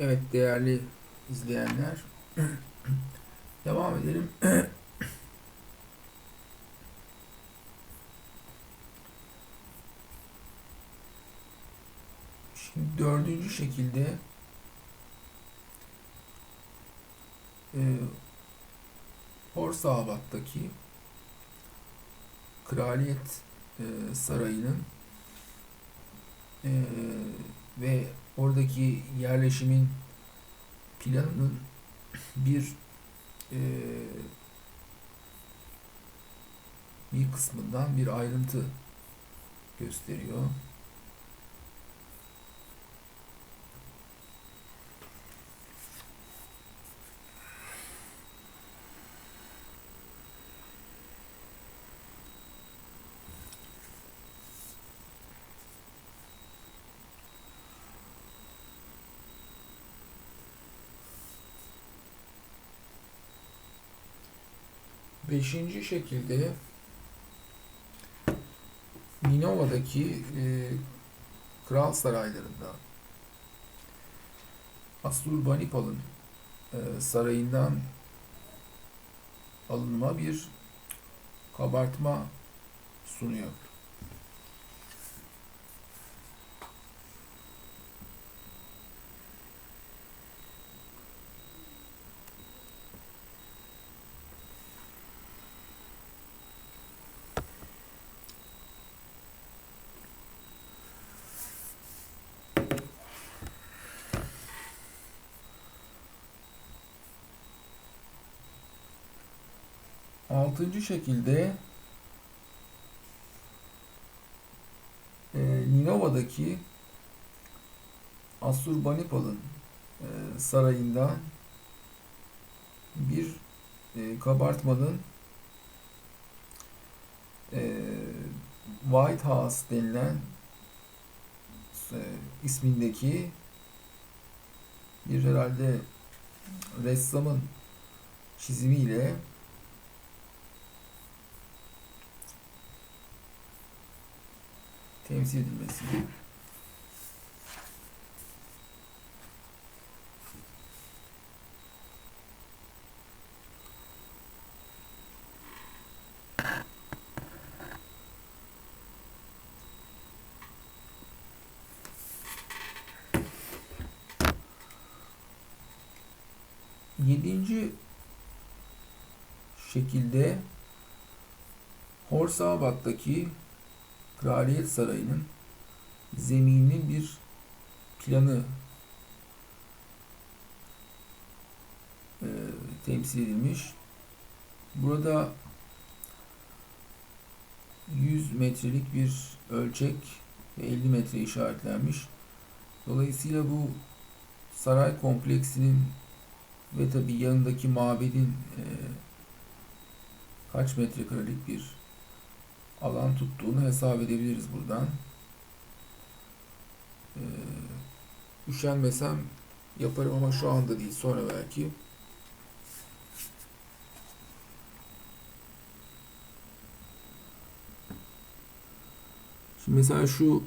Evet değerli izleyenler. Devam edelim. Şimdi dördüncü şekilde e, Horsaabat'taki Kraliyet e, Sarayı'nın e, ve oradaki yerleşimin planının bir e, bir kısmından bir ayrıntı gösteriyor. Beşinci şekilde Minova'daki e, kral saraylarında Assurbanipal'ın e, sarayından alınma bir kabartma sunuyor. Altıncı şekilde e, Ninova'daki Assurbanipal'ın e, sarayından bir e, kabartmanın e, White House denilen e, ismindeki bir herhalde ressamın çizimiyle temsil edilmesi. Yedinci şekilde Horsabat'taki Kraliyet Sarayı'nın zemininin bir planı e, temsil edilmiş. Burada 100 metrelik bir ölçek ve 50 metre işaretlenmiş. Dolayısıyla bu saray kompleksinin ve tabi yanındaki mabedin e, kaç metrekarelik bir alan tuttuğunu hesap edebiliriz buradan. Ee, üşenmesem yaparım ama şu anda değil sonra belki. Şimdi mesela şu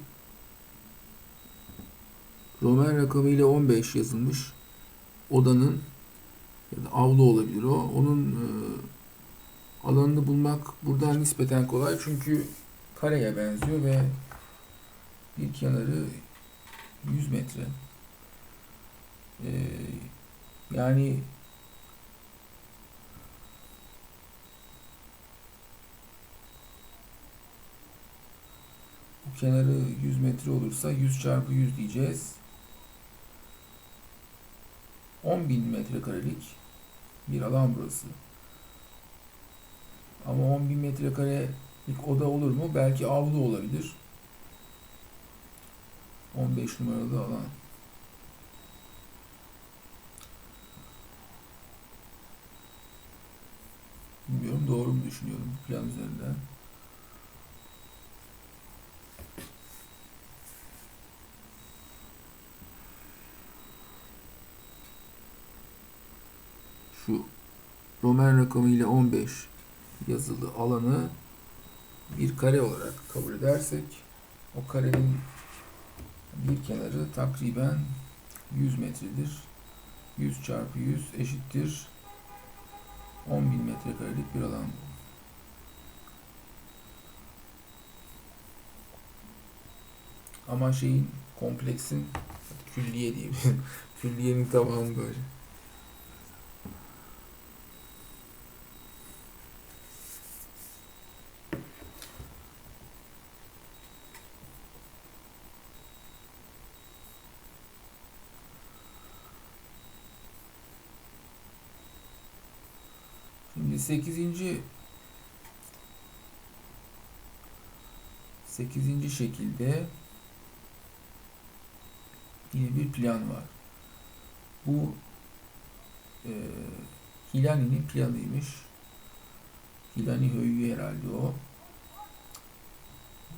Roman rakamı ile 15 yazılmış odanın ya da avlu olabilir o. Onun e, alanını bulmak buradan nispeten kolay çünkü kareye benziyor ve bir kenarı 100 metre. Ee, yani bu kenarı 100 metre olursa 100 çarpı 100 diyeceğiz. 10.000 metrekarelik bir alan burası. Ama 10.000 metrekarelik oda olur mu? Belki avlu olabilir. 15 numaralı alan. Bilmiyorum doğru mu düşünüyorum bu plan üzerinden. Şu Roman rakamı ile 15 yazılı alanı bir kare olarak kabul edersek o karenin bir kenarı takriben 100 metredir. 100 çarpı 100 eşittir 10.000 metrekarelik bir alan. Ama şeyin kompleksin külliye diyeyim. Külliyenin tamamı böyle. Şimdi 8. 8. şekilde yine bir plan var. Bu e, Hilani'nin planıymış. Hilani Höyü herhalde o.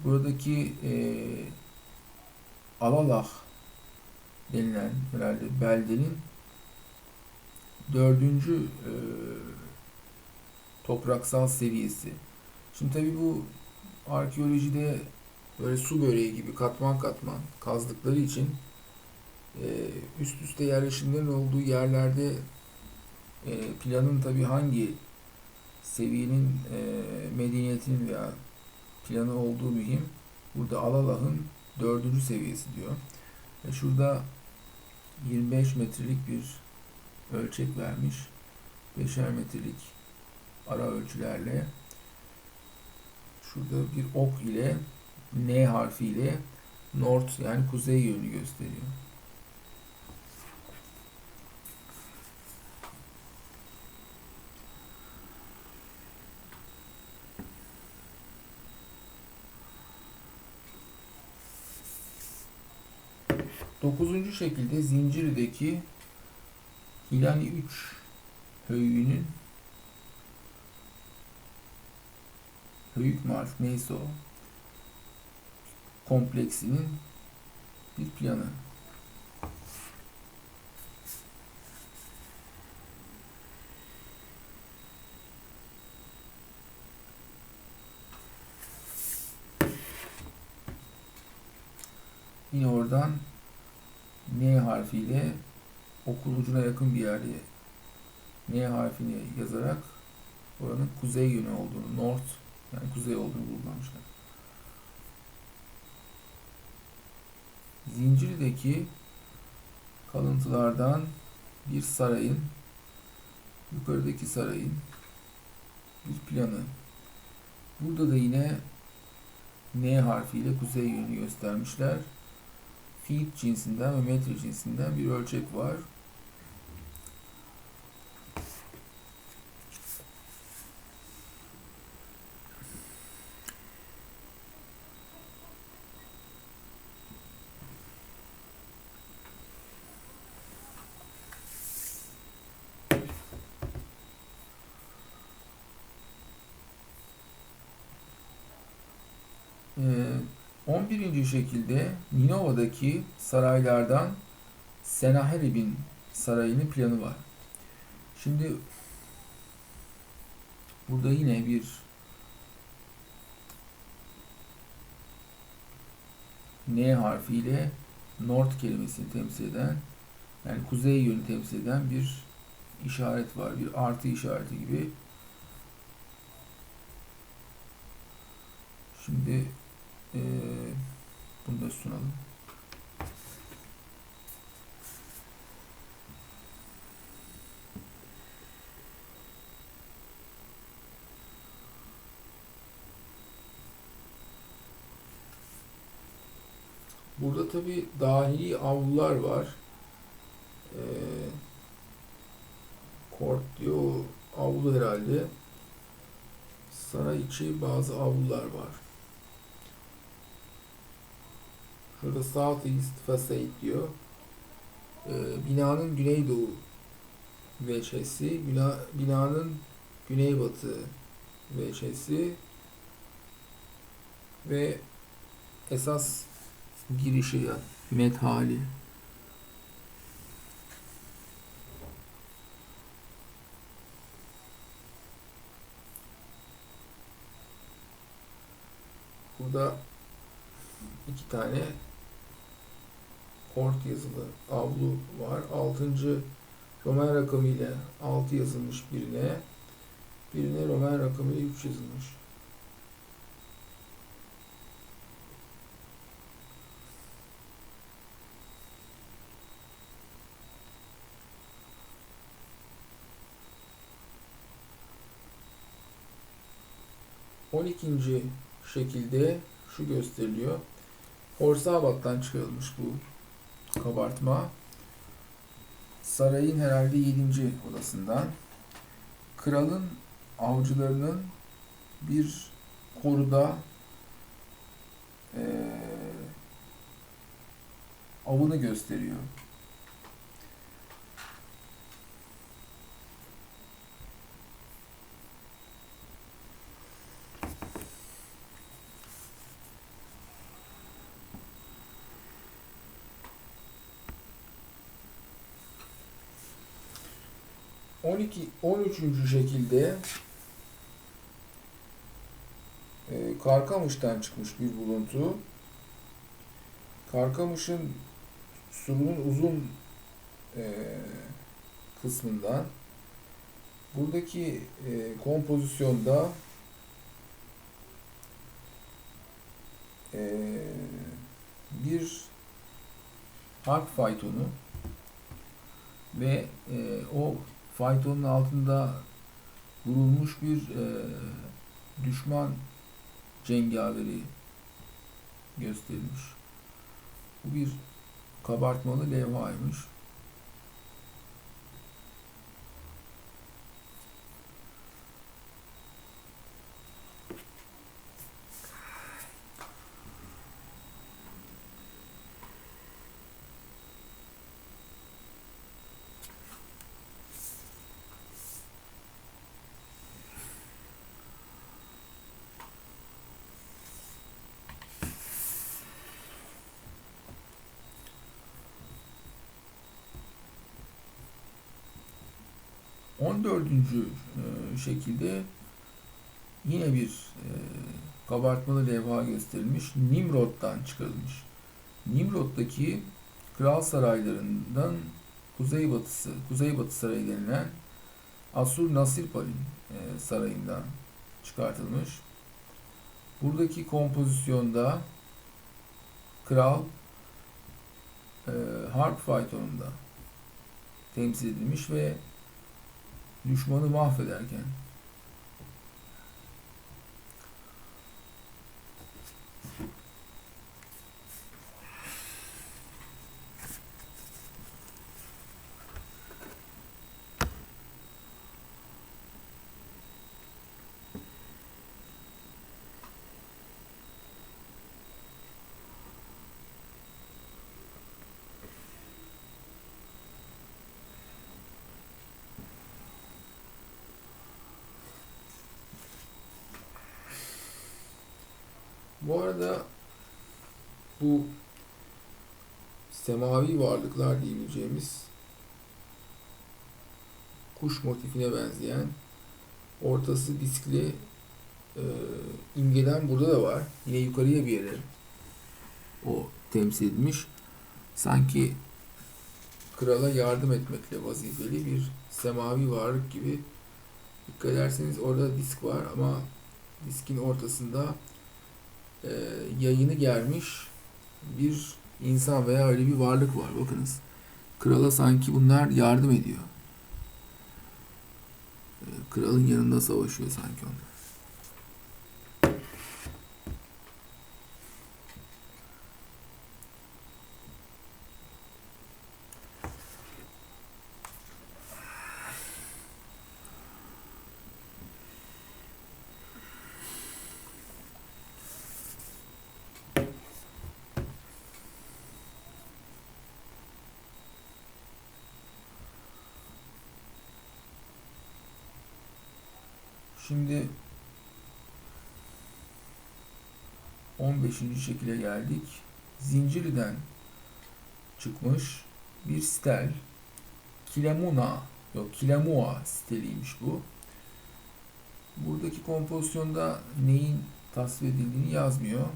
Buradaki e, Alalah denilen herhalde beldenin dördüncü e, topraksal seviyesi. Şimdi tabi bu arkeolojide böyle su böreği gibi katman katman kazdıkları için e, üst üste yerleşimlerin olduğu yerlerde e, planın tabi hangi seviyenin e, medeniyetin veya planı olduğu mühim. Burada Alalah'ın dördüncü seviyesi diyor. Şurada 25 metrelik bir ölçek vermiş. 5'er metrelik ara ölçülerle şurada bir ok ile N harfi ile north yani kuzey yönü gösteriyor. Dokuzuncu şekilde Zincirli'deki Hilani 3 höyüğünün höyük mü artık neyse o kompleksinin bir planı. Yine oradan N harfiyle okul ucuna yakın bir yerde N harfini yazarak oranın kuzey yönü olduğunu, north yani kuzey olduğunu bulmuşlar. Zincir'deki kalıntılardan bir sarayın yukarıdaki sarayın bir planı. Burada da yine N harfiyle kuzey yönü göstermişler. Feet cinsinden ve metre cinsinden bir ölçek var. 11. şekilde Ninova'daki saraylardan Senaherib'in sarayının planı var. Şimdi burada yine bir N harfiyle North kelimesini temsil eden yani kuzey yönü temsil eden bir işaret var. Bir artı işareti gibi. Şimdi ee, bunu da sunalım. Burada tabi dahili avlular var. Ee, kort diyor avlu herhalde. Saray içi bazı avlular var. Şurada South East Facade diyor. Ee, binanın güneydoğu veçesi, bina, binanın güneybatı veçesi ve esas girişi ya methali. Burada iki tane Kort yazılı avlu var. 6. Roman rakamı ile 6 yazılmış birine. Birine Roman rakamı ile 3 yazılmış. On ikinci şekilde şu gösteriliyor. Horsabat'tan çıkarılmış bu kabartma. Sarayın herhalde 7. odasından. Kralın avcılarının bir koruda eee, avını gösteriyor. On iki, on üçüncü şekilde e, Karkamış'tan çıkmış bir buluntu. Karkamış'ın surunun uzun e, kısmından buradaki e, kompozisyonda e, bir harp faytonu ve e, o faytonun altında vurulmuş bir e, düşman cengaveri gösterilmiş. Bu bir kabartmalı levhaymış. On dördüncü e, şekilde yine bir e, kabartmalı levha gösterilmiş. Nimrod'dan çıkarılmış. Nimrod'daki kral saraylarından kuzeybatısı, kuzeybatı sarayı denilen Asur Nasirpal'in e, sarayından çıkartılmış. Buradaki kompozisyonda kral e, harp faytonunda temsil edilmiş ve دشمن رو محو درکن Bu arada bu semavi varlıklar diyebileceğimiz kuş motifine benzeyen ortası diskli e, imgeden burada da var. Yine yukarıya bir yere o temsil edilmiş. Sanki krala yardım etmekle vazifeli bir semavi varlık gibi. Dikkat ederseniz orada disk var ama diskin ortasında e, yayını germiş bir insan veya öyle bir varlık var. Bakınız. Krala sanki bunlar yardım ediyor. E, kralın yanında savaşıyor sanki onlar. 15. şekile geldik. Zincirli'den çıkmış bir stel. Kilemuna, yok Kilemua steliymiş bu. Buradaki kompozisyonda neyin tasvir edildiğini yazmıyor.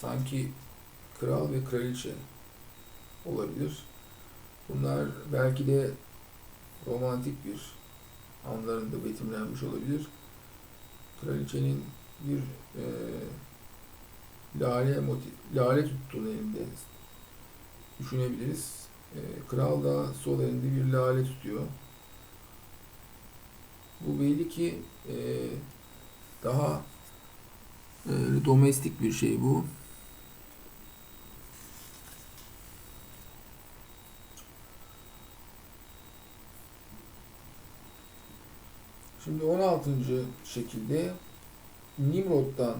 Sanki kral ve kraliçe olabilir. Bunlar belki de romantik bir anlarında betimlenmiş olabilir. Kraliçenin bir e, lale motif, lale tuttuğunu elinde düşünebiliriz. E, kral da sol elinde bir lale tutuyor. Bu belli ki e, daha e, domestik bir şey bu. Şimdi 16. şekilde Nimrod'dan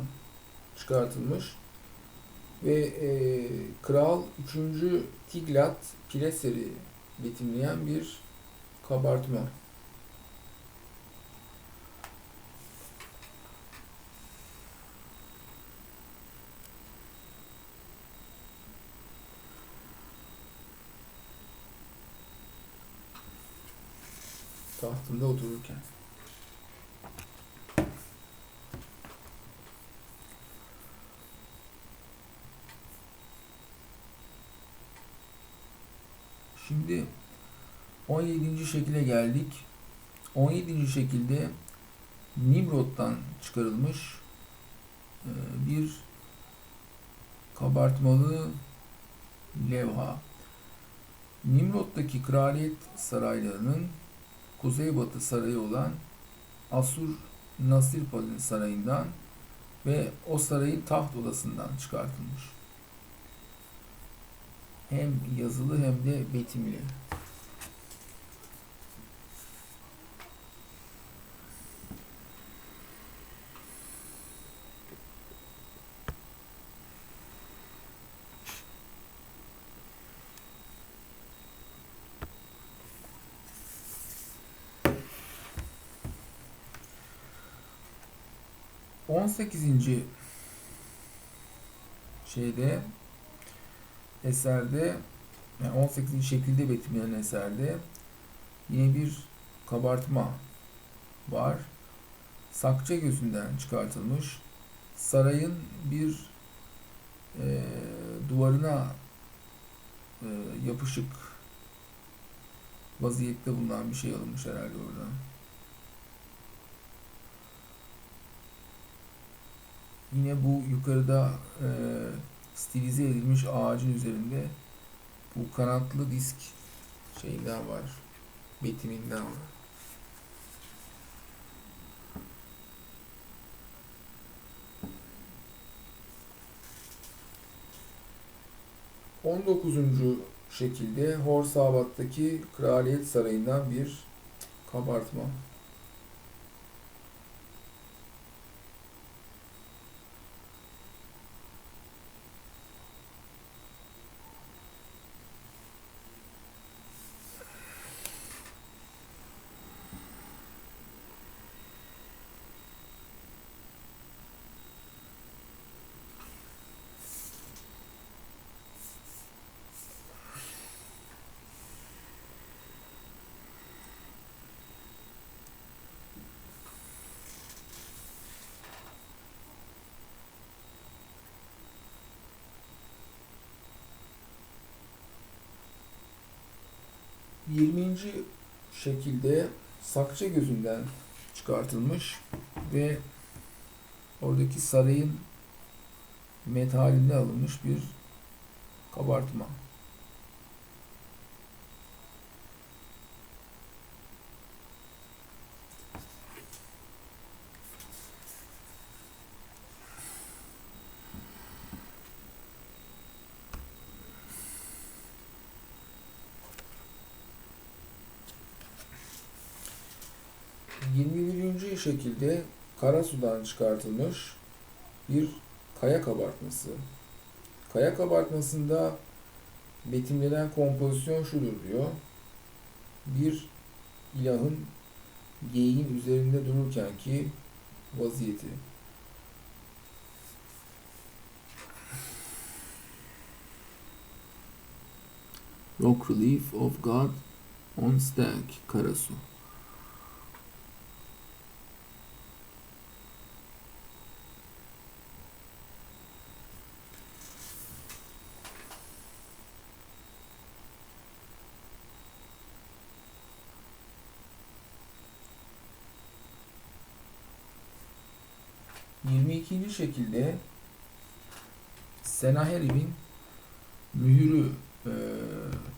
çıkartılmış ve e, Kral 3. Tiglat Pileser'i betimleyen bir kabartma. Tahtında otururken. Şimdi 17. şekile geldik. 17. şekilde Nimrod'dan çıkarılmış e, bir kabartmalı levha. Nimrod'daki kraliyet saraylarının kuzeybatı sarayı olan Asur Nasirpal'in sarayından ve o sarayın taht odasından çıkartılmış. Hem yazılı hem de betimli. On sekizinci şeyde eserde yani 18. şekilde betimlenen eserde yine bir kabartma var. Sakça gözünden çıkartılmış. Sarayın bir e, duvarına e, yapışık vaziyette bulunan bir şey alınmış herhalde oradan. Yine bu yukarıda e, stilize edilmiş ağacın üzerinde bu kanatlı disk şeyinden var. Betiminden var. On dokuzuncu şekilde Horsabat'taki Kraliyet Sarayı'ndan bir kabartma. Yirminci şekilde Sakça gözünden çıkartılmış ve oradaki sarayın metalinde alınmış bir kabartma. Yirmi birinci şekilde Karasu'dan çıkartılmış bir kaya kabartması. Kaya kabartmasında betimlenen kompozisyon şudur diyor. Bir ilahın geyiğin üzerinde dururken ki vaziyeti. Rock Relief of God on Stag, Karasu. Şekilde Senaherib'in mühürü e,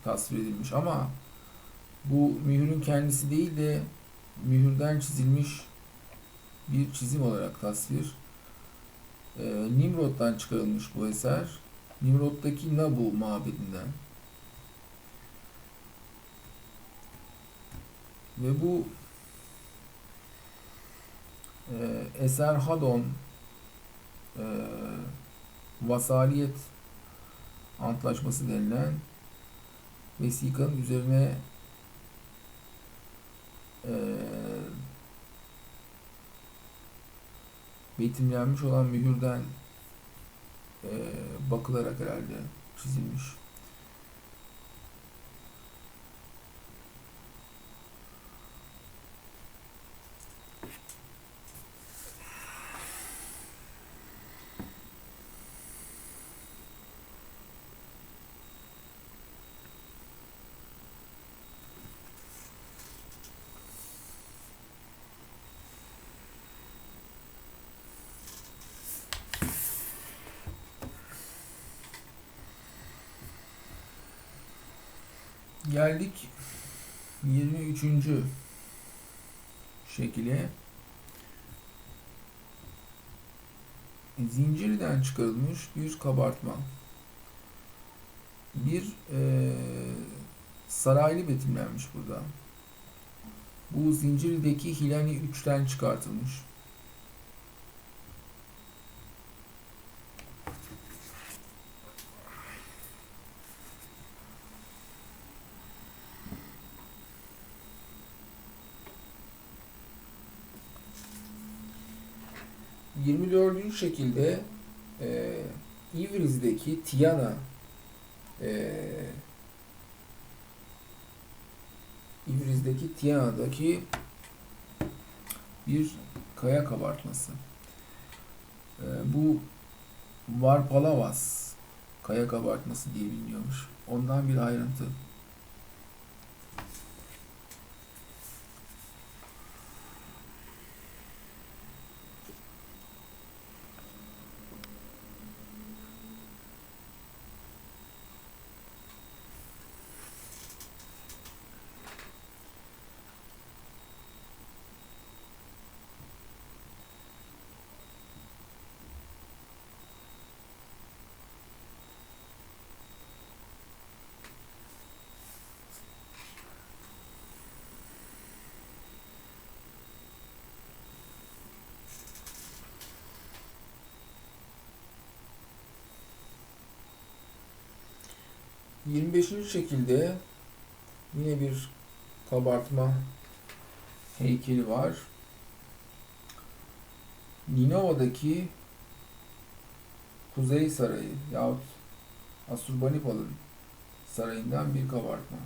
tasvir edilmiş ama bu mühürün kendisi değil de mühürden çizilmiş bir çizim olarak tasvir. E, Nimrod'dan çıkarılmış bu eser. Nimrod'daki Nabu mabedinden. Ve bu e, Eser Hadon e, Vasaliyet Antlaşması denilen vesikanın üzerine e, betimlenmiş olan mühürden e, bakılarak herhalde çizilmiş. Geldik 23. şekile. Zincirden çıkarılmış bir kabartma. Bir e, saraylı betimlenmiş burada. Bu zincirdeki hilani 3'ten çıkartılmış. Yirmi dördüncü şekilde e, İvriz'deki Tiana e, İvriz'deki Tiana'daki bir kaya kabartması. E, bu Varpalavas kaya kabartması diye biliniyormuş. Ondan bir ayrıntı. Yirmi beşinci şekilde yine bir kabartma heykeli var. Ninova'daki Kuzey Sarayı yahut Asurbanipal'ın sarayından bir kabartma.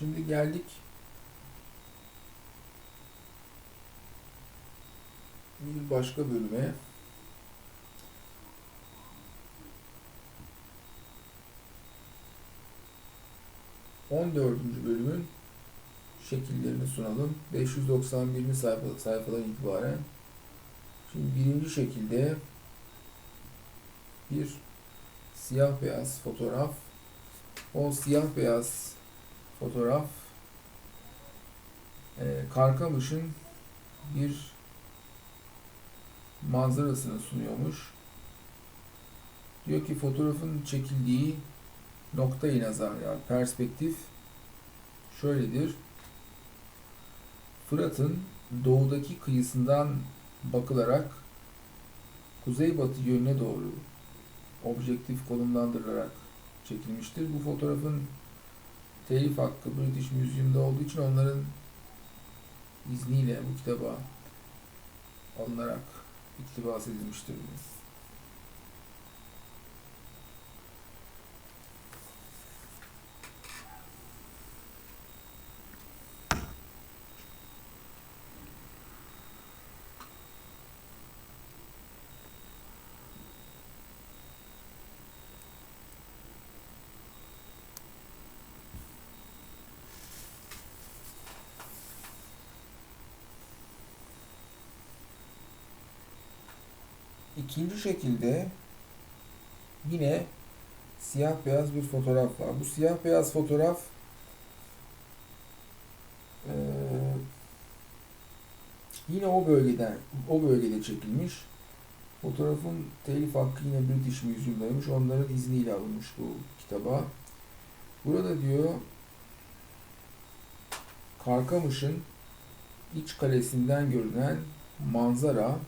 Şimdi geldik bir başka bölüme. On dördüncü bölümün şekillerini sunalım. 591. sayfa, sayfadan itibaren. Şimdi birinci şekilde bir siyah beyaz fotoğraf. O siyah beyaz fotoğraf e, Karkamış'ın bir manzarasını sunuyormuş. Diyor ki fotoğrafın çekildiği noktayı nazar yani perspektif şöyledir. Fırat'ın doğudaki kıyısından bakılarak kuzeybatı yönüne doğru objektif konumlandırılarak çekilmiştir. Bu fotoğrafın telif hakkı British Museum'da olduğu için onların izniyle bu kitaba alınarak iktibas edilmiştir. İkinci şekilde yine siyah beyaz bir fotoğraf var. Bu siyah beyaz fotoğraf eee, yine o bölgeden o bölgede çekilmiş. Fotoğrafın telif hakkı yine British Museum'daymış. Onların izniyle alınmış bu kitaba. Burada diyor Karkamış'ın iç kalesinden görünen manzara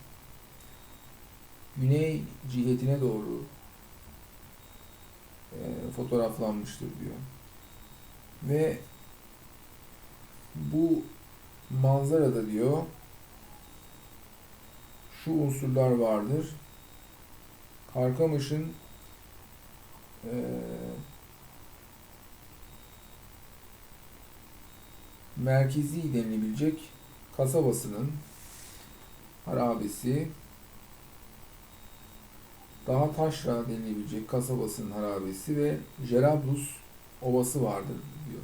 güney cihetine doğru e, fotoğraflanmıştır diyor. Ve bu manzarada diyor şu unsurlar vardır. Karkamış'ın e, merkezi denilebilecek kasabasının harabesi daha taşra denilebilecek kasabasının harabesi ve Jerablus ovası vardır diyor.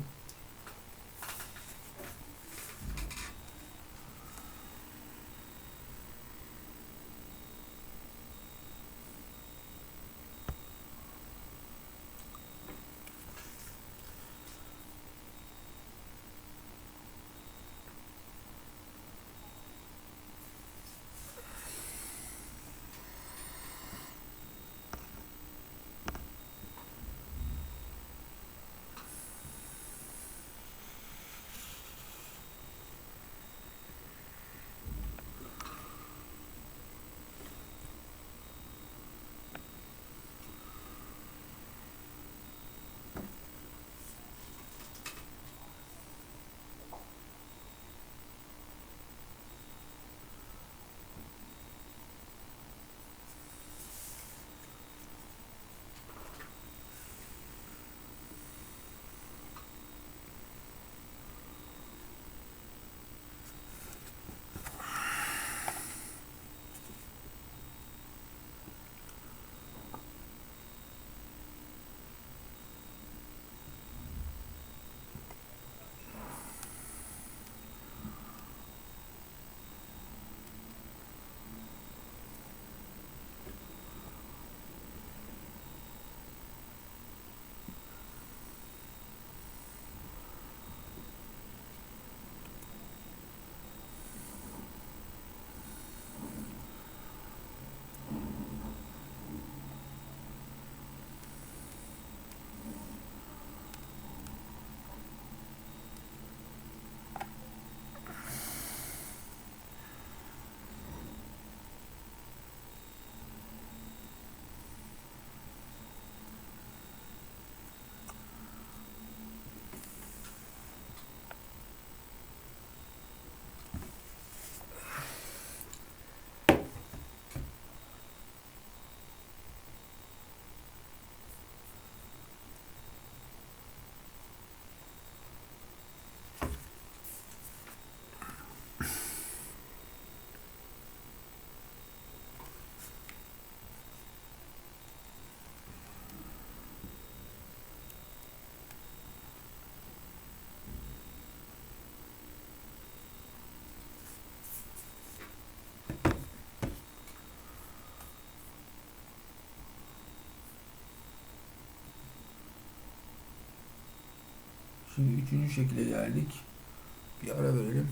Şimdi üçüncü şekile geldik. Bir ara verelim.